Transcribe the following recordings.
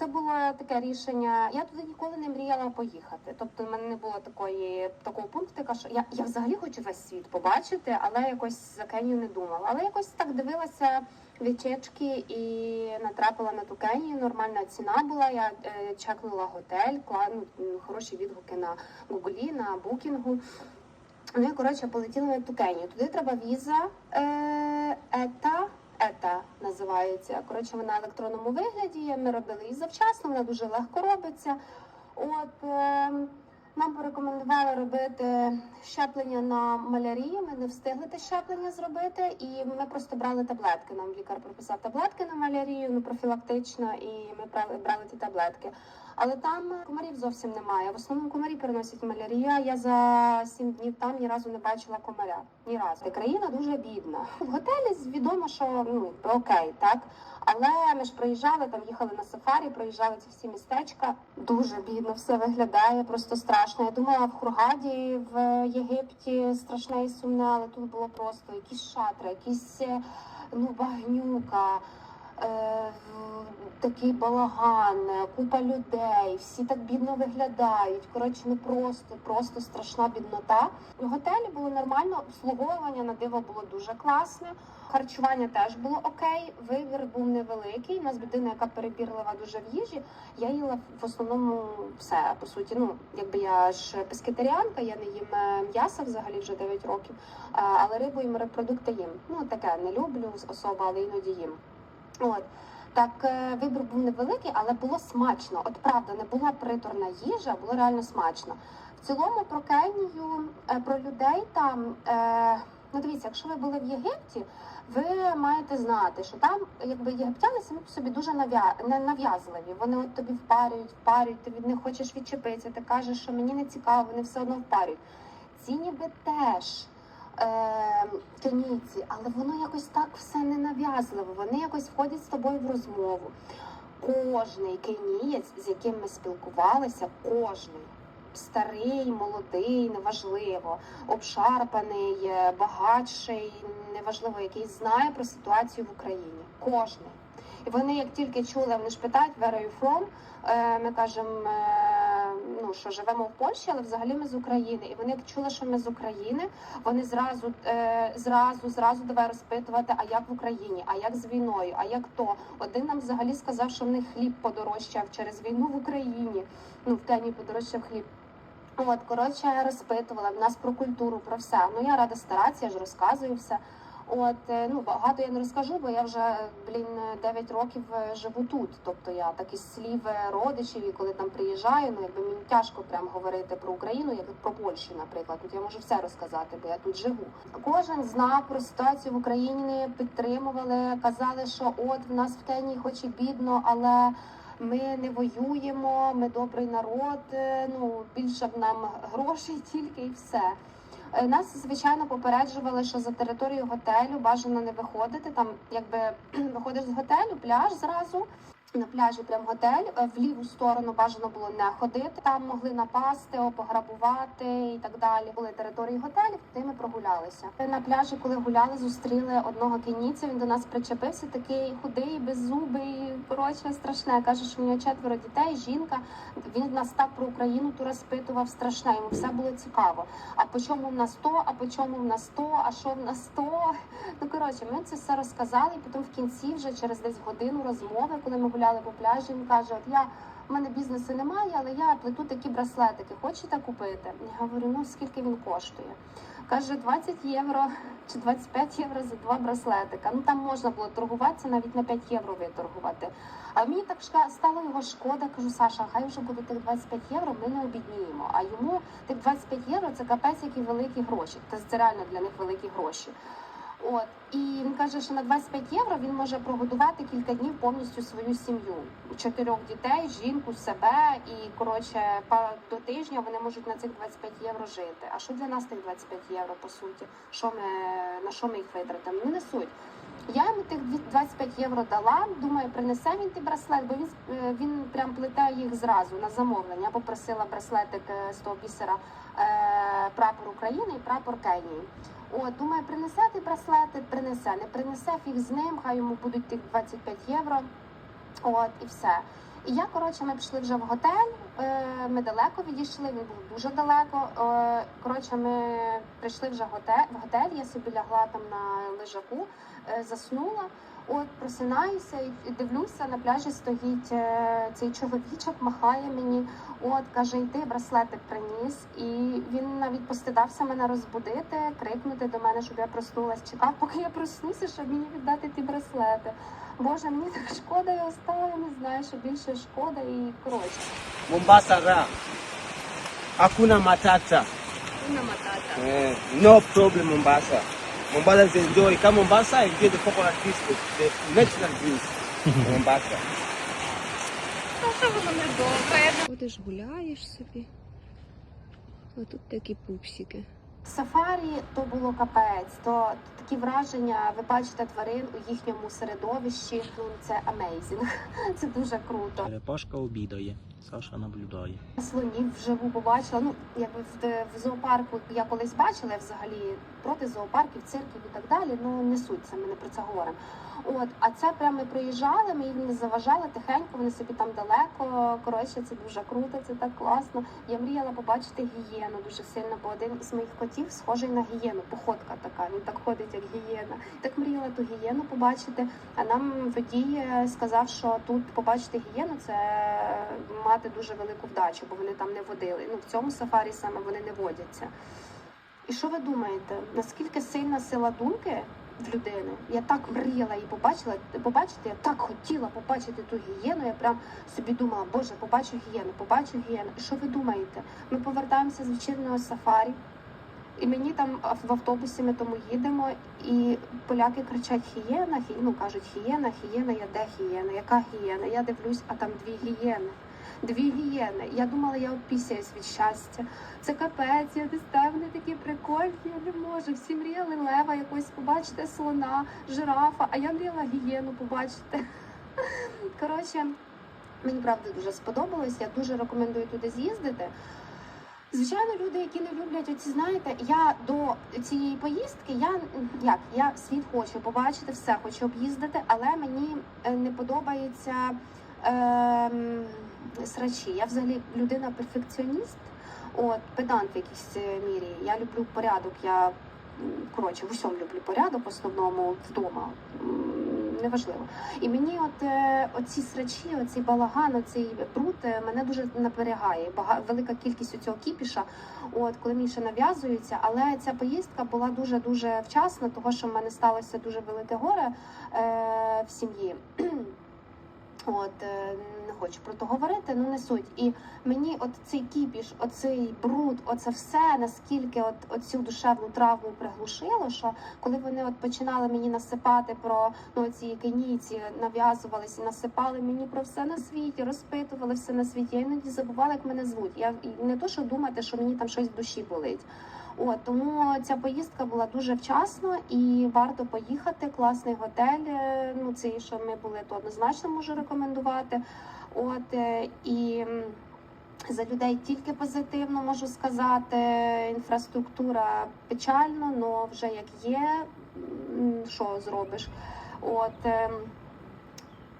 Це було таке рішення. Я туди ніколи не мріяла поїхати. Тобто, в мене не було такої такого пунктика, що я, я взагалі хочу весь світ побачити, але якось за Кенію не думала. Але якось так дивилася вічечки і натрапила на ту Кенію. Нормальна ціна була. Я е, чекнула готель, кла- ну, хороші відгуки на Гуглі, на букінгу. Ну і коротше полетіли на ту Кенію. Туди треба віза е, ета. Ета називається. Коротше, вона в електронному вигляді. Ми робили її завчасно, вона дуже легко робиться. От е, нам порекомендували робити щеплення на малярію. Ми не встигли те щеплення зробити, і ми просто брали таблетки. Нам лікар прописав таблетки на малярію, ну профілактично, і ми брали ті таблетки. Але там комарів зовсім немає. В основному комарі переносять малярію. а Я за сім днів там ні разу не бачила комаря. Ні разу. Країна дуже бідна. В готелі відомо, що ну окей, так. Але ми ж проїжджали, там їхали на сафарі, проїжджали ці всі містечка. Дуже бідно все виглядає, просто страшно. Я думала, в Хургаді, в Єгипті страшне і сумне, але тут було просто якісь шатри, якісь е, ну багнюка. Е, такий балаган, е, купа людей, всі так бідно виглядають. Коротше, ну просто, просто страшна біднота. В готелі було нормально, обслуговування на диво було дуже класне. Харчування теж було окей. Вибір був невеликий. У нас людина, яка перебірлива дуже в їжі. Я їла в основному все по суті. Ну якби я ж пескетаріанка, я не їм е, м'яса взагалі вже 9 років. Але рибу і морепродукти їм. Ну таке не люблю особа, але іноді їм. От. Так, е, вибір був невеликий, але було смачно. От правда, не була приторна їжа, було реально смачно. В цілому про Кенію, е, про людей там. Е, ну дивіться, якщо ви були в Єгипті, ви маєте знати, що там якби єгиптяни самі по собі дуже нав'язливі. Вони от тобі впарюють, впарюють, ти від них хочеш відчепитися, ти кажеш, що мені не цікаво, вони все одно впарюють. Ці ніби теж кенійці, але воно якось так все ненав'язливо. Вони якось входять з тобою в розмову. Кожний кенієць, з яким ми спілкувалися, кожний. Старий, молодий, неважливо, обшарпаний, е, багатший, неважливо, який знає про ситуацію в Україні. Кожний. І вони, як тільки чули, вони ж питають where are you from? Е, Ми кажемо, ну що живемо в Польщі, але взагалі ми з України. І вони чули, що ми з України, вони зразу, е, зразу, зразу давай розпитувати, а як в Україні, а як з війною, а як то. Один нам взагалі сказав, що в них хліб подорожчав через війну в Україні. Ну в Кенії подорожчав хліб. От, коротше, розпитувала в нас про культуру, про все. Ну я рада старатися, я ж розказую все. От е, ну багато я не розкажу, бо я вже блін 9 років е, живу тут. Тобто я так із слів родичів, і коли там приїжджаю, ну якби мені тяжко прям говорити про Україну, як про Польщу, наприклад. Тут я можу все розказати, бо я тут живу. Кожен знав про ситуацію в Україні, підтримували, казали, що от в нас в Кенії, хоч і бідно, але. Ми не воюємо, ми добрий народ. е, Ну більше б нам грошей тільки і все. Е, Нас звичайно попереджували, що за територію готелю бажано не виходити. Там, якби виходиш з готелю, пляж зразу. На пляжі прям готель Е, в ліву сторону бажано було не ходити. Там могли напасти, опограбувати пограбувати і так далі. Були території готелів, туди ми прогулялися. Е, На пляжі, коли гуляли, зустріли одного кенійця. Він до нас причепився, такий худий, беззубий. Коротше, страшне. каже, що в нього четверо дітей, жінка. Він нас так про Україну ту розпитував страшне. Йому все було цікаво. А по чому в нас то, а по чому в нас то, а що в нас то? Ну коротше, ми це все розказали. І потім в кінці, вже через десь годину розмови, коли ми гуляли по пляжі, він каже: От я в мене бізнесу немає, але я плету такі браслетики. Хочете купити? Я говорю, ну скільки він коштує? Каже, 20 євро чи 25 євро за два браслетика. Ну там можна було торгуватися, навіть на 5 євро виторгувати. А мені так стало його шкода. Кажу, Саша, хай вже буде тих 25 євро, ми не обідніємо. А йому тих 25 євро це капець, які великі гроші. Тобто це реально для них великі гроші. От і він каже, що на 25 євро він може прогодувати кілька днів повністю свою сім'ю, чотирьох дітей, жінку, себе і коротше до тижня вони можуть на цих 25 євро жити. А що для нас тих 25 євро по суті? Що ми на що ми їх витратимо? Не несуть. Я йому тих 25 євро дала. Думаю, принесе він ті браслет, бо він е, він прям плете їх зразу на замовлення. Я попросила браслетик е, з того бісера е, прапор України і прапор Кенії. От, думаю, принесе ти браслети, принесе, не принесе фіг з ним, хай йому будуть тих 25 євро. От і все. І я, коротше, ми пішли вже в готель. е, Ми далеко відійшли, він був дуже далеко. Е, Коротше, ми прийшли вже в готель. Я собі лягла там на лежаку, е, заснула. От просинаюся і дивлюся, на пляжі стоїть е, цей чоловічок, махає мені. От каже, йди, браслетик приніс. І він навіть постидався мене розбудити, крикнути до мене, щоб я проснулась. Чекав, поки я проснуся, щоб мені віддати ті браслети. Боже, мені так шкода його стало, не знаю, що більше шкода і коротше. Mombasa raha, hakuna matata На матата. eh, no problem Mombasa. Mombasa is enjoy. Come Mombasa, enjoy the coconut biscuit, the national drinks. Mombasa. Ходиш, гуляєш собі. А тут такі пупсики. Сафарі то було капець, то такі враження. Ви бачите тварин у їхньому середовищі. Ну це амейзінг. Це дуже круто. Черепашка обідає, Саша наблюдає. Слонів вживу побачила. Ну якби в, в зоопарку я колись бачила взагалі проти зоопарків, цирків і так далі. Ну не суть це. Ми не про це говоримо. От, а це прямо приїжджали, ми їм не заважали тихенько. Вони собі там далеко. Коротше, це дуже круто, це так класно. Я мріяла побачити гієну дуже сильно, бо один із моїх котів схожий на гієну. Походка така. Він так ходить, як гієна. Так мріяла ту гієну побачити. А нам водій е, сказав, що тут побачити гієну це мати дуже велику вдачу, бо вони там не водили. Ну в цьому сафарі саме вони не водяться. І що ви думаєте? Наскільки сильна сила думки в людини? Я так мріяла її побачила. Побачити, я так хотіла побачити ту гієну. Я прям собі думала, боже, побачу гієну, побачу гієну. І що ви думаєте? Ми повертаємося з вечірнього сафарі. І мені там в автобусі ми тому їдемо, і поляки кричать хієна, хі... ну кажуть хієна, хієна, я де хієна, яка гієна? Я дивлюсь, а там дві гієни. Дві гієни. Я думала, я опісяюсь від щастя. Це капець, я знаю, вони такі прикольні, я не можу. Всі мріяли лева якось побачити, слона, жирафа, а я мріяла гієну побачити. Коротше, мені правда дуже сподобалось. Я дуже рекомендую туди з'їздити. Звичайно, люди, які не люблять оці, знаєте, я до цієї поїздки, я як я світ хочу побачити, все хочу об'їздити, але мені е, не подобається ем, срачі. Я взагалі людина перфекціоніст, от педант в якійсь е, мірі. Я люблю порядок. Я коротше в усьому люблю порядок, в основному вдома. Неважливо. І мені от е, оці срачі, оцей балаган, оцей бруд е, мене дуже напрягає. Бага, велика кількість цього кіпіша. От коли мені ще нав'язується, але ця поїздка була дуже дуже вчасна, того що в мене сталося дуже велике горе е, в сім'ї. От е, не хочу про то говорити, ну не суть. І мені от цей кіпіш, оцей бруд, оце все наскільки от оцю душевну травму приглушило, що коли вони от починали мені насипати про ну ці кенійці, нав'язувалися, насипали мені про все на світі, розпитували все на світі. Я іноді забувала, як мене звуть. Я не то, що думати, що мені там щось в душі болить. От тому ця поїздка була дуже вчасно і варто поїхати. Класний готель. е, Ну цей, що ми були, то однозначно можу рекомендувати. От е, і за людей тільки позитивно можу сказати. Інфраструктура печально, але вже як є, що зробиш. От ем,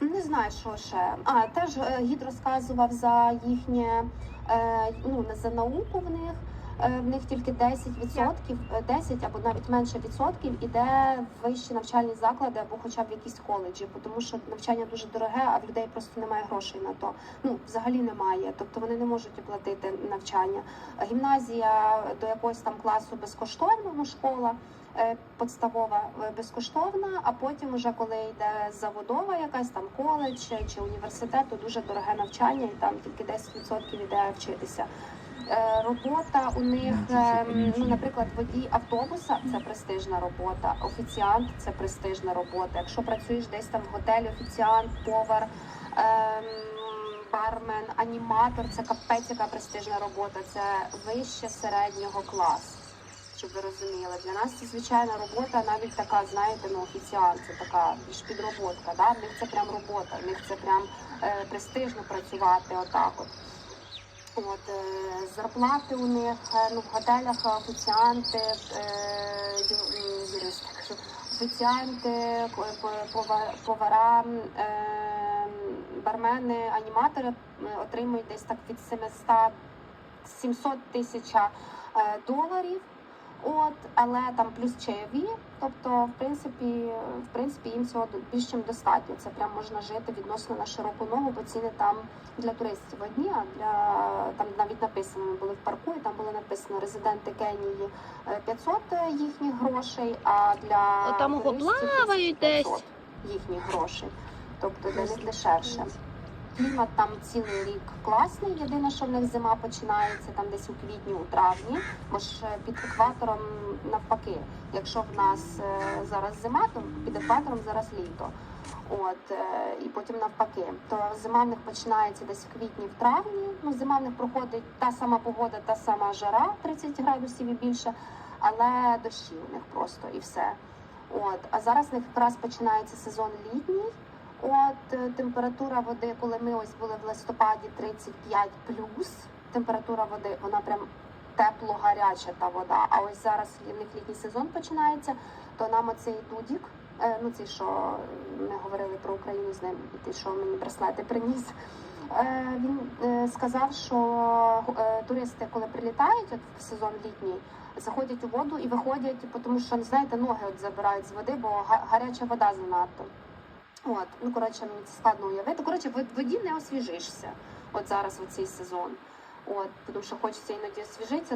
не знаю, що ще. А теж е, гід розказував за їхнє е, ну за науку в них. Е, В них тільки 10%, е, 10 або навіть менше відсотків іде в вищі навчальні заклади або хоча б якісь коледжі, тому що навчання дуже дороге, а в людей просто немає грошей на то. Ну взагалі немає. Тобто вони не можуть оплатити навчання. Е, Гімназія до якогось там класу безкоштовно, ну школа. е, Подставова е, безкоштовна, а потім, уже коли йде заводова, якась там коледж чи університет, то дуже дороге навчання, і там тільки 10% йде вчитися. Е, Робота у них, ем, ну, наприклад, водій автобуса це престижна робота, офіціант це престижна робота. Якщо працюєш десь там в готелі, офіціант, повар, ем, бармен, аніматор це капець, яка престижна робота. Це вище середнього класу. Щоб ви розуміли, для нас це звичайна робота, навіть така, знаєте, ну офіціант, це така більш підроботка. Да? В них це прям робота, в них це прям е, престижно працювати отак. От. От е, зарплати у них е, ну, в готелях офіціанти, е, ю- м, офіціанти, повара, е, бармени, аніматори е, отримують десь так від 700 700 тисяч е, доларів. От, але там плюс чайові, тобто, в принципі, в принципі, їм цього більш чим достатньо. Це прям можна жити відносно на широку ногу, бо ціни там для туристів одні, а для там навіть написано ми були в парку, і там було написано резиденти Кенії е, 500 їхніх грошей, а для О, там туристів плавають 1500 десь. їхніх грошей. Тобто для них дешевше. Клімат там цілий рік класний. Єдине, що в них зима починається там десь у квітні, у травні, бо ж е, під екватором навпаки. Якщо в нас е, зараз зима, то під екватором зараз літо. От е, і потім навпаки. То зима в них починається десь в квітні, в травні. Ну, зима в них проходить та сама погода, та сама жара, 30 градусів і більше, але дощі у них просто і все. От, а зараз в них якраз починається сезон літній. От е, температура води, коли ми ось були в листопаді 35 плюс, температура води, вона прям тепло гаряча та вода. А ось зараз в них літній сезон починається, то нам оцей дудік, е, ну цей, що ми говорили про Україну з ним, і що мені браслети приніс. е, Він сказав, що туристи, коли прилітають в сезон літній, заходять у воду і виходять, тому що знаєте, ноги от забирають з води, бо гаряча вода занадто. От, ну коротше, мені це складно уявити. Коротше, в воді не освіжишся. От зараз у цей сезон. От, тому що хочеться іноді освіжитися.